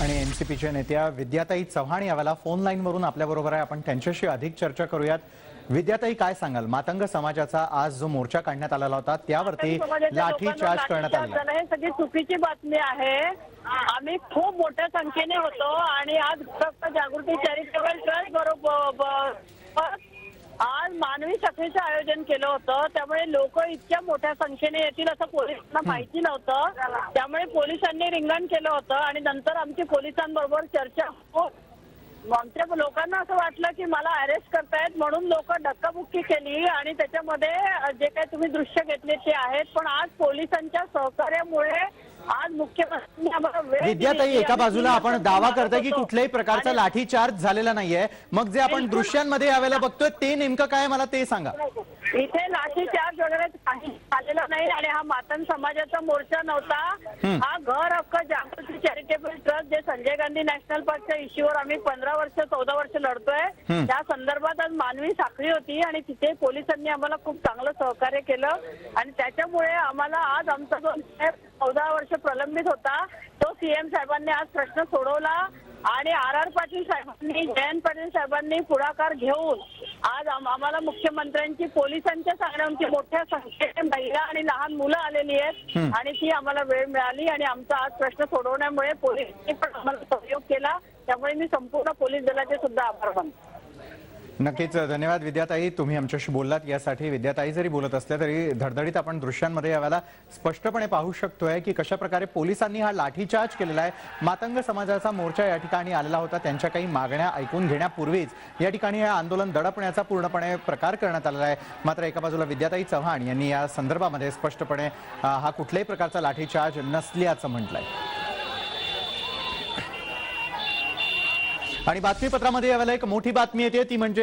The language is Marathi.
आणि एनसीपीच्या नेत्या विद्याताई चव्हाण यावेळेला फोन लाईनवरून आपल्याबरोबर आहे. आपण त्यांच्याशी अधिक चर्चा करूयात. विद्याताई काय सांगाल? मातंग समाजाचा आज जो मोर्चा काढण्यात आलेला होता त्यावरती लाठी चार्ज करण्यात आला. हे सगळी चुकीची बातमी आहे. आम्ही खूप मोठ्या संख्येने होतो आणि आज फक्त जागृती चॅरिटेबल ट्रस्ट बरोबर मानवी साखळीचं आयोजन केलं होतं. त्यामुळे लोक इतक्या मोठ्या संख्येने येतील असं पोलिसांना माहिती नव्हतं. त्यामुळे पोलिसांनी रिंगण केलं होतं आणि नंतर आमची पोलिसांबरोबर चर्चा होत आमच्या लोकांना असं वाटलं की मला अरेस्ट करतायत म्हणून लोक धक्काबुक्की केली आणि त्याच्यामध्ये जे काही तुम्ही दृश्य घेतले ते आहेत. पण आज पोलिसांच्या सहकार्यामुळे आज मुख्यमंत्र्यांनी आम्हाला वेळ दिली विद्याताई एका बाजूला आपण दावा करताय की. कुठल्याही प्रकारचा आणि लाठी चार्ज झालेला नाहीये मग जे आपण. दृश्यांमध्ये यावेळेला बघतोय ते नेमकं काय मला ते सांगा इथे लाठी चार्ज वगैरे काही झालेला नाही आणि हा मातन समाजाचा मोर्चा नव्हता हा घर हक्क जागृती चॅरिटेबल ट्रस्ट जे संजय गांधी नॅशनल पार्कच्या इश्यूवर आम्ही पंधरा वर्ष चौदा वर्ष लढतोय हम्म. त्या संदर्भात आज मानवी साखळी होती आणि तिथे पोलिसांनी आम्हाला खूप चांगलं सहकार्य केलं आणि त्याच्यामुळे आम्हाला आज आमचा जो चौदा वर्ष प्रलंबित होता. तो सीएम साहेबांनी आज प्रश्न सोडवला आणि आर आर पाटील साहेबांनी जयंत पाटील साहेबांनी पुढाकार घेऊन आज आम- आम्हाला मुख्यमंत्र्यांची पोलिसांच्या सांगण्याची मोठ्या संख्येने महिला आणि लहान मुलं आलेली आहेत आणि ती आम्हाला वेळ मिळाली आणि आमचा आज प्रश्न सोडवण्यामुळे पोलिसांनी पण आम्हाला सहयोग केला. त्यामुळे मी संपूर्ण पोलीस दलाचे सुद्धा आभार मानतो. नक्कीच धन्यवाद विद्याताई. तुम्ही आमच्याशी बोललात यासाठी विद्याताई जरी बोलत असल्या तरी धडधडीत आपण दृश्यांमध्ये यावेळेला स्पष्टपणे पाहू शकतोय की कशा प्रकारे पोलिसांनी हा लाठीचार्ज केलेला आहे. मातंग समाजाचा मोर्चा या ठिकाणी आलेला होता. त्यांच्या काही मागण्या ऐकून घेण्यापूर्वीच या ठिकाणी हे आंदोलन दडपण्याचा पूर्णपणे प्रकार करण्यात आलेला आहे. मात्र एका बाजूला विद्याताई चव्हाण यांनी या संदर्भामध्ये स्पष्टपणे हा कुठल्याही प्रकारचा लाठीचार्ज नसल्याचं म्हटलंय. आणि बातमीपत्रामध्ये यावेळेला एक मोठी बातमी येते ती म्हणजे